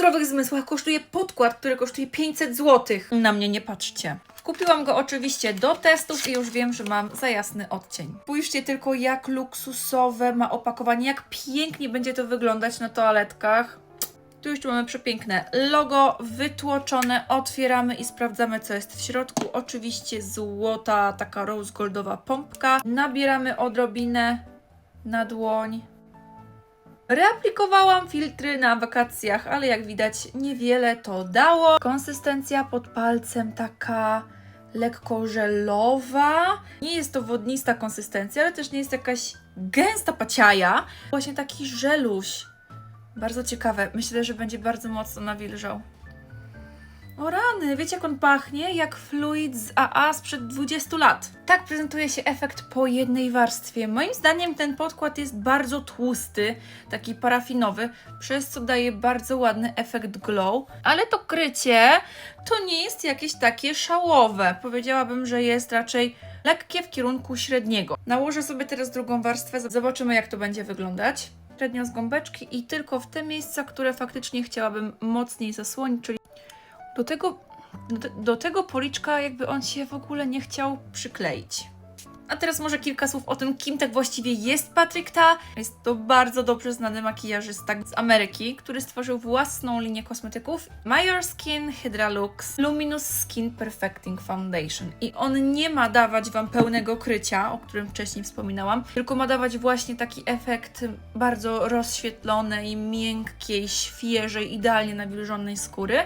zdrowych zmysłach kosztuje podkład, który kosztuje 500 zł. Na mnie nie patrzcie. Kupiłam go oczywiście do testów i już wiem, że mam za jasny odcień. Spójrzcie tylko, jak luksusowe ma opakowanie, jak pięknie będzie to wyglądać na toaletkach. Tu już mamy przepiękne logo wytłoczone. Otwieramy i sprawdzamy, co jest w środku. Oczywiście złota, taka rose goldowa pompka. Nabieramy odrobinę na dłoń. Reaplikowałam filtry na wakacjach, ale jak widać niewiele to dało. Konsystencja pod palcem taka lekko żelowa. Nie jest to wodnista konsystencja, ale też nie jest jakaś gęsta paciaja. Właśnie taki żeluś. Bardzo ciekawe. Myślę, że będzie bardzo mocno nawilżał. O rany, wiecie jak on pachnie? Jak fluid z AA sprzed 20 lat. Tak prezentuje się efekt po jednej warstwie. Moim zdaniem ten podkład jest bardzo tłusty, taki parafinowy, przez co daje bardzo ładny efekt glow, ale to krycie to nie jest jakieś takie szałowe. Powiedziałabym, że jest raczej lekkie w kierunku średniego. Nałożę sobie teraz drugą warstwę, zobaczymy jak to będzie wyglądać. Średnio z gąbeczki i tylko w te miejsca, które faktycznie chciałabym mocniej zasłonić, czyli do tego, do, do tego policzka jakby on się w ogóle nie chciał przykleić. A teraz może kilka słów o tym, kim tak właściwie jest Patrick Ta. Jest to bardzo dobrze znany makijażysta z Ameryki, który stworzył własną linię kosmetyków My Your Skin Hydra Lux Luminous Skin Perfecting Foundation. I on nie ma dawać Wam pełnego krycia, o którym wcześniej wspominałam, tylko ma dawać właśnie taki efekt bardzo rozświetlonej, miękkiej, świeżej, idealnie nawilżonej skóry.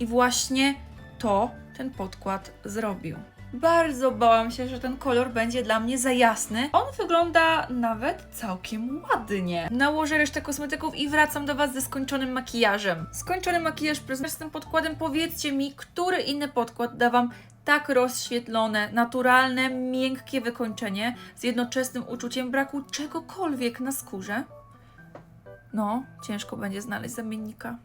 I właśnie to ten podkład zrobił. Bardzo bałam się, że ten kolor będzie dla mnie za jasny. On wygląda nawet całkiem ładnie. Nałożę resztę kosmetyków i wracam do Was ze skończonym makijażem. Skończony makijaż z tym podkładem. Powiedzcie mi, który inny podkład da Wam tak rozświetlone, naturalne, miękkie wykończenie z jednoczesnym uczuciem braku czegokolwiek na skórze? No, ciężko będzie znaleźć zamiennika.